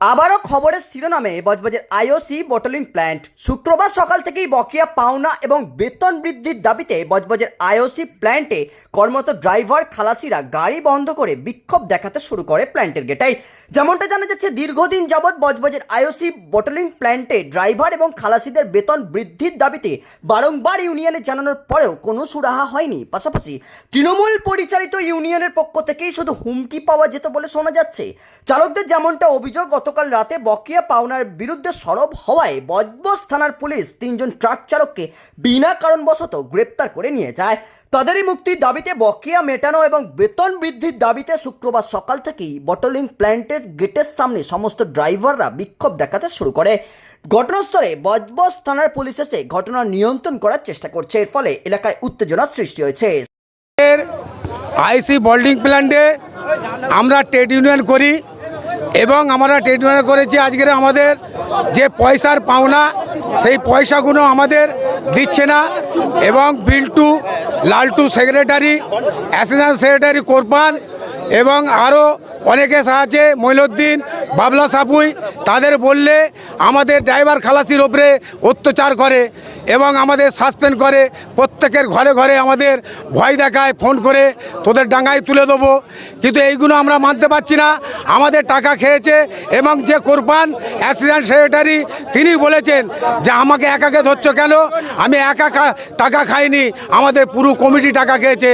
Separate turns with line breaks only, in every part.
আবারও খবরের শিরোনামে বজবজের আইওসি বটলিং প্ল্যান্ট। শুক্রবার সকাল থেকেই বকেয়া পাওনা এবং বেতন বৃদ্ধির দাবিতে বজবজের আইওসি প্ল্যান্টে কর্মরত ড্রাইভার খালাসিরা গাড়ি বন্ধ করে বিক্ষোভ দেখাতে শুরু করে প্ল্যান্টের গেটাই। যেমনটা জানা যাচ্ছে, দীর্ঘদিন যাবৎ বজবজের আইওসি বটলিং প্ল্যান্টে ড্রাইভার এবং খালাসিদের বেতন বৃদ্ধির দাবিতে বারংবার ইউনিয়নে জানানোর পরেও কোনো সুরাহা হয়নি। পাশাপাশি তৃণমূল পরিচালিত ইউনিয়নের পক্ষ থেকেই শুধু হুমকি পাওয়া যেত বলে শোনা যাচ্ছে। চালকদের যেমনটা অভিযোগ গতকাল রাতে বকেয়া পাওনার বিরুদ্ধে সরব হওয়ায় বজবজ থানার পুলিশ তিনজন ট্রাক চালককে বিনা কারণবশত গ্রেপ্তার করে নিয়ে যায়। তাদেরই মুক্তির দাবিতে বকেয়া মেটানো এবং বেতন বৃদ্ধির দাবিতে শুক্রবার সকাল থেকেই বটলিং প্ল্যান্টের গেটের সামনে সমস্ত ড্রাইভাররা বিক্ষোভ দেখাতে শুরু করে। ঘটনাস্থলে বজবজ থানার পুলিশ এসে ঘটনা নিয়ন্ত্রণ করার চেষ্টা করছে। এর ফলে এলাকায় উত্তেজনার সৃষ্টি হয়েছে।
আইসি বোল্ডিং প্ল্যান্টে আমরা ট্রেড ইউনিয়ন করি। এবং আমরা ট্রিটমেন্ট করেছি, আজকের আমাদের যে পয়সার পাওনা, সেই পয়সাগুলো আমাদের দিচ্ছে না। এবং Biltu, Laltu secretary, assistant secretary Korpan এবং আরও অনেকে সাহায্যে মইনুদ্দিন বাবলা সাপুই, তাদের বললে আমাদের ড্রাইভার খালাসির ওপরে অত্যাচার করে এবং আমাদের সাসপেন্ড করে, প্রত্যেকের ঘরে ঘরে আমাদের ভয় দেখায়, ফোন করে, তোদের ডাঙ্গায় তুলে দেবো। কিন্তু এইগুলো আমরা মানতে পারছি না। আমাদের টাকা খেয়েছে এবং যে কোরবান অ্যাসিস্ট্যান্ট সেক্রেটারি, তিনি বলেছেন যে আমাকে একাকে ধরছো কেন? আমি একা টাকা খাইনি, আমাদের পুরো কমিটি টাকা খেয়েছে।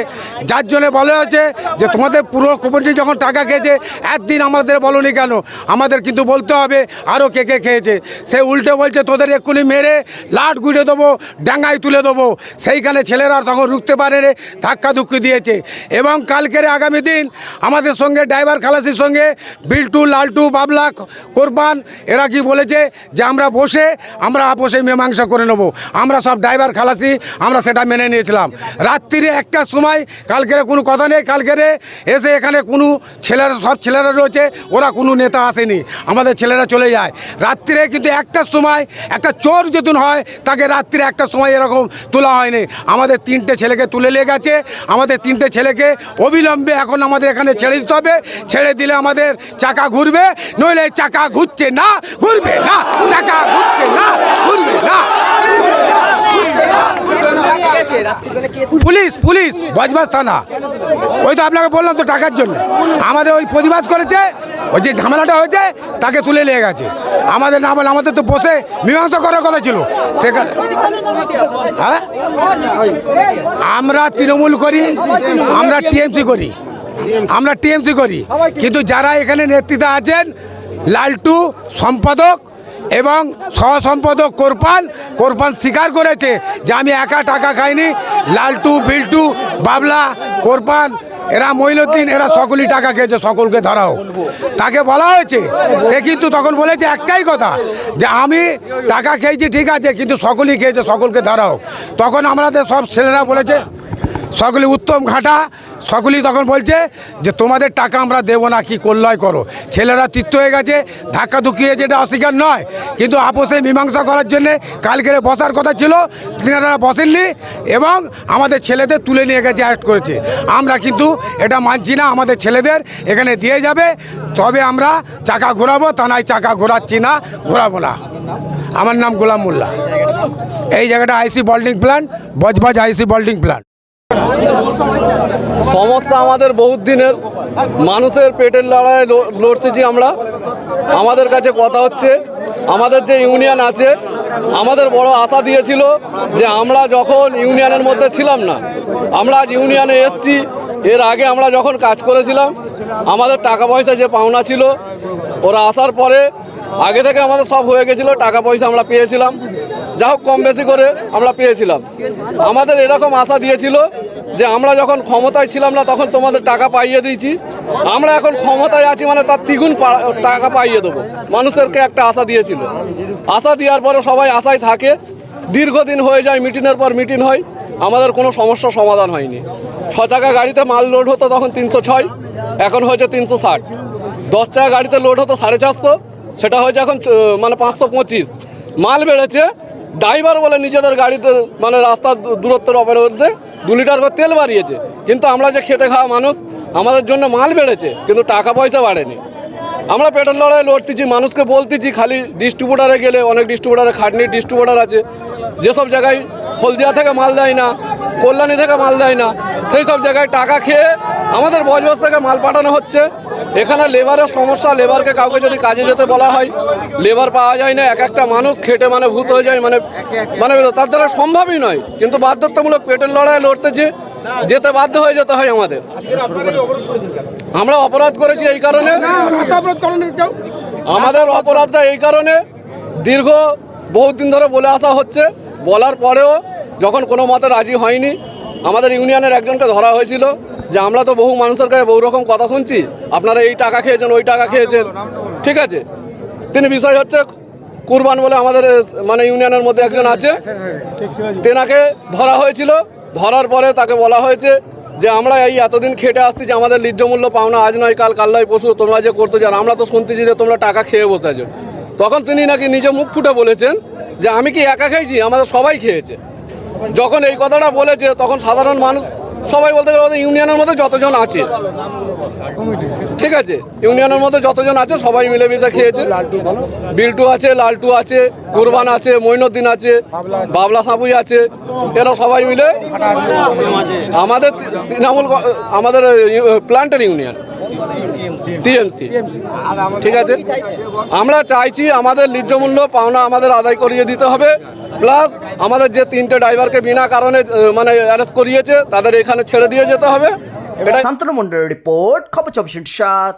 যার জন্য বলা হয়েছে যে তোমাদের পুরো কমিটি যখন টাকা খেয়েছে, একদিন আমাদের বলনি কেন? আমাদের কিন্তু বলতে হবে আরও কে কে খেয়েছে। সে উল্টে বলছে, তোদের এক্ষুনি মেরে লাট গুঁড়ে দেবো, ডাঙ্গায় তুলে দেবো। সেইখানে ছেলেরা তখন রুখতে পারে রে, ধাক্কা ধুক্কি দিয়েছে। এবং কালকের আগামী দিন আমাদের সঙ্গে, ড্রাইভার খালাসির সঙ্গে, বিল্টু, লালটু, বাবলা, কোরবান, এরা কি বলেছে যে, আমরা বসে, আমরা আপোষে মীমাংসা করে নেব। আমরা সব ড্রাইভার খালাসি, আমরা সেটা মেনে নিয়েছিলাম। রাত্রিরে একটার সময়, কালকের কোনো কথা নেই, কালকের এসে এখানে কোনো ছেলেরা, সব ছেলেরা রয়েছে, ওরা কোনো নেতা আসেনি। আমাদের ছেলেরা চলে যায়। রাত্রিরে কিন্তু একটার সময় একটা চোর যখন হয়, তাকে রাত্রিরে একটার সময় এরকম তোলা হয়নি। আমাদের তিনটে ছেলেকে তুলে নিয়ে গেছে। আমাদের তিনটে ছেলেকে অবিলম্বে এখন আমাদের এখানে ছেড়ে দিতে হবে। ছেড়ে দিলে আমাদের চাকা ঘুরবে, নইলে চাকা ঘুরছে না, ঘুরবে না, চাকা ঘুরছে না, ঘুরবে না। পুলিশ পুলিশ, বজবাজ থানা। ওই তো আপনাকে বললাম তো টাকার জন্য। আমাদের ওই প্রতিবাদ করেছে। ওই যে ঝামেলাটা হয়েছে, তাকে তুলে নিয়ে গেছে। আমাদের না বলে আমাদের তো বসে মীমাংসা করার কথা ছিল। সেখানে হ্যাঁ? আমরা তৃণমূল করি, আমরা টিএমসি করি, আমরা টিএমসি করি। কিন্তু যারা এখানে নেতৃত্বে আছেন, লালটু সম্পাদক এবং সহ সম্পাদক কোরপান কোরপান স্বীকার করেছে যে আমি একা টাকা খাইনি, লালটু, বিল্টু, বাবলা, কোরপান এরা মহিলুদ্দিন, এরা সকলই টাকা খেয়েছে, সকলকে ধরাও। তাকে বলা হয়েছে, সে কিন্তু তখন বলেছে একটাই কথা, যে আমি টাকা খেয়েছি, ঠিক আছে, কিন্তু সকলেই খেয়েছে, সকলকে ধরাও। তখন আমাদের সব ছেলেরা বলেছে, সকলে উত্তম ঘাটা সকলেই তখন বলছে যে তোমাদের টাকা আমরা দেবো না, কি করলয় করো। ছেলেরা তৃপ্ত হয়ে গেছে, ধাক্কা ধুকিয়ে যেটা অস্বীকার নয়, কিন্তু আপোষে মীমাংসা করার জন্যে কালকেরে বসার কথা ছিল, তিনারা বসেননি এবং আমাদের ছেলেদের তুলে নিয়ে গেছে, অ্যারেস্ট করেছে। আমরা কিন্তু এটা মানছি না, আমাদের ছেলেদের এখানে দিয়ে যাবে, তবে আমরা চাকা ঘোরাবো তা নয় চাকা ঘোরাচ্ছি না, ঘোরাবো না। আমার নাম গোলাম মোল্লা। এই জায়গাটা IC building plant, Budge Budge IC building plant.
সমস্যা আমাদের বহুত দিনের। মানুষের পেটের লড়াই লড়তেছি আমরা। আমাদের কাছে কথা হচ্ছে, আমাদের যে ইউনিয়ন আছে, আমাদের বড় আশা দিয়েছিল যে আমরা যখন ইউনিয়নের মধ্যে ছিলাম না, আমরা আজ ইউনিয়নে এসছি, এর আগে আমরা যখন কাজ করেছিলাম, আমাদের টাকা পয়সা যে পাওনা ছিল, ওরা আসার পরে আগে থেকে আমাদের সব হয়ে গেছিল, টাকা পয়সা আমরা পেয়েছিলাম। যা হোক কম বেশি করে আমরা পেয়েছিলাম। আমাদের এরকম আশা দিয়েছিল যে আমরা যখন ক্ষমতায় ছিলাম না তখন তোমাদের টাকা পাইয়ে দিয়েছি। আমরা এখন ক্ষমতায় আছি মানে তার দ্বিগুণ টাকা পাইয়ে দেবো। মানুষেরকে একটা আশা দিয়েছিল। আশা দেওয়ার পরে সবাই আশায় থাকে। দীর্ঘদিন হয়ে যায়, মিটিংয়ের পর মিটিং হয়। আমাদের কোনো সমস্যার সমাধান হয়নি। ছ চাকা গাড়িতে মাল লোড হতো তখন তিনশো ছয়, এখন হয়েছে তিনশো ষাট। দশ চাকা গাড়িতে লোড হতো সাড়ে চারশো, সেটা হয়েছে এখন মানে পাঁচশো পঁচিশ। মাল বেড়েছে ড্রাইভার বলে নিজেদের গাড়িতে মানে রাস্তার দূরত্বের অপরাধে দু লিটার করে তেল বাড়িয়েছে। কিন্তু আমরা যে খেতে খাওয়া মানুষ, আমাদের জন্য মাল বেড়েছে, কিন্তু টাকা পয়সা বাড়েনি। আমরা পেট্রোল লড়াই লড়তেছি, মানুষকে বলতেছি, খালি ডিস্ট্রিবিউটারে গেলে অনেক ডিস্ট্রিবিউটারে খাটনির ডিস্ট্রিবিউটার আছে। যেসব জায়গায় হলদিয়া থেকে মাল দেয় না, কল্যাণী থেকে মাল দেয় না সেই সব জায়গায় টাকা খেয়ে আমাদের বজবজ থেকে মাল পাঠানো হচ্ছে। এখানে লেবারের সমস্যা, লেবারকে কাউকে যদি কাজে যেতে বলা হয়, লেবার পাওয়া যায় না, এক একটা মানুষ খেটে মানে ভূত হয়ে যায় মানে মানে তার দ্বারা সম্ভবই নয়। কিন্তু বাধ্যতামূলক পেটের লড়াই লড়তেছে যেতে বাধ্য হয়ে যেতে হয় আমাদের। আমরা অপরাধ করেছি এই কারণে। আমাদের অপরাধটা এই কারণে। দীর্ঘ বহুদিন ধরে বলে আসা হচ্ছে। বলার পরেও যখন কোনো মতে রাজি হয়নি, আমাদের ইউনিয়নের একজনকে ধরা হয়েছিল। যে আমরা তো বহু মানুষের কাছে বহু রকম কথা শুনছি। আপনারা এই টাকা খেয়েছেন, ওই টাকা খেয়েছেন। ঠিক আছে? তিনি বিষয় হচ্ছে কুরবান বলে আমাদের মানে ইউনিয়নের মধ্যে একজন আছে। তেনাকে ধরা হয়েছিল। ধরার পরে তাকে বলা হয়েছে যে, আমরা এই এতদিন খেটে আসছি যে আমাদের লিজ্জ মূল্য পাওনা আজ নয়, কাল কাল নয় পশু। তোমরা যে করতে চান আমরা তো শুনতেছি যে তোমরা টাকা খেয়ে বসে আছো। তখন তিনি নাকি নিজে মুখ ফুটে বলেছেন যে, আমি কি একা খেয়েছি? আমাদের সবাই খেয়েছে। যখন এই কথাটা বলেছে, তখন সাধারণ মানুষ সবাই বলতে গেলে ইউনিয়নের মধ্যে যতজন আছে। ঠিক আছে? ইউনিয়নের মধ্যে যতজন আছে, সবাই মিলেমিশে খেয়েছে। বিল্টু আছে, লালটু আছে, কুরবান আছে, মইনুদ্দিন আছে, বাবলা সাবুই আছে, এরা সবাই মিলে আমাদের তৃণমূল আমাদের প্ল্যান্টের ইউনিয়ন, টিএমসি। ঠিক আছে? আমরা চাইছি আমাদের লিজ্জ মূল্য পাওনা আমাদের আদায় করিয়ে দিতে হবে, প্লাস আমাদের যে তিনটে ড্রাইভারকে বিনা কারণে মানে অ্যারেস্ট করিয়েছে তাদের এখানে ছেড়ে দিয়ে যেতে হবে। এটা
শান্তনু মন্ডলের রিপোর্ট খবর চব্বিশ সাত।